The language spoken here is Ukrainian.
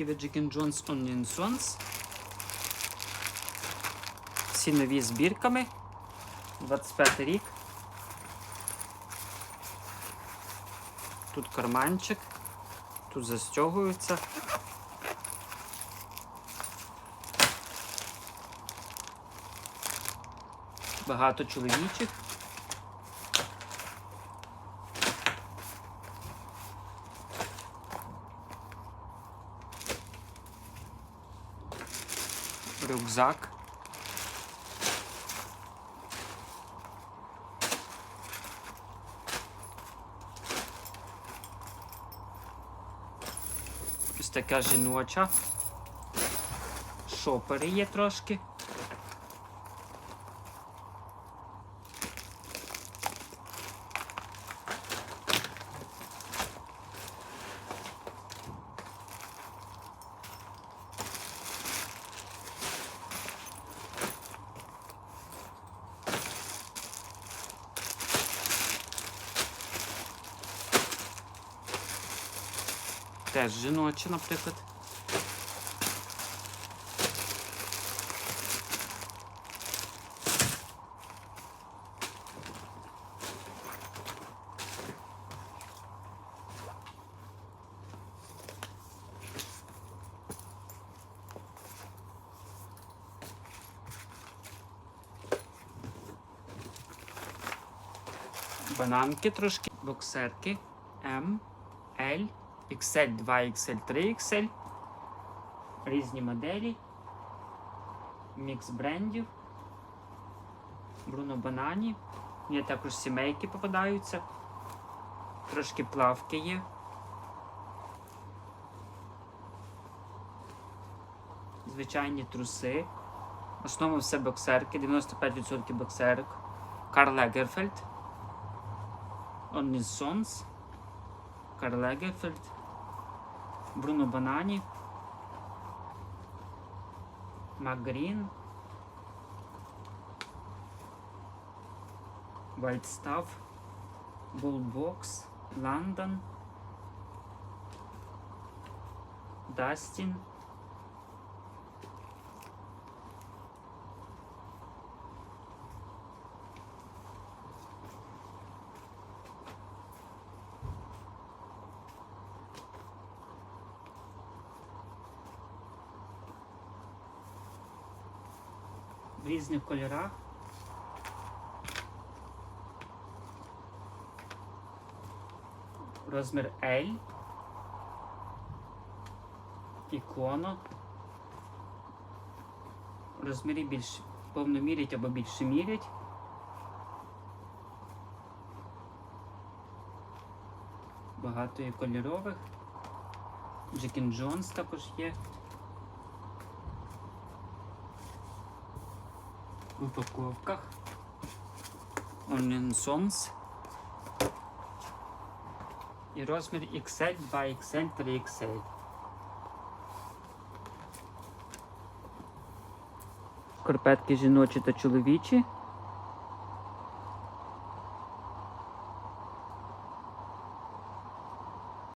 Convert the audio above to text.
від Джекін Джонс Onion Sons. Всі нові збірками. 25 рік. Тут карманчик. Тут застягуються. Багато чоловічих. Рюкзак. Ось така жіноча. Шопери є трошки. Теж жіночі, наприклад. Бананки трошки, боксерки М, L, XL 2, XL 3 XL. Різні моделі. Мікс брендів. Бруно Банані. Є також сімейки попадаються. Трошки плавки є. Звичайні труси. Основа все боксерки, 95% боксерок. Карл Лагерфельд. Онні Сонс. Карл Лагерфельд. Бруно Банані. Мак Грін, Вальдстав, Bullbox. London. Dustin. В різних кольорах. Розмір L. Ікона. Розміри більш повно мірять або більше мірять. Багато є кольорових. Джекін Джонс також є. Упаковках. Sons. І розмір XL, 2XL, 3XL. Карпетки жіночі та чоловічі.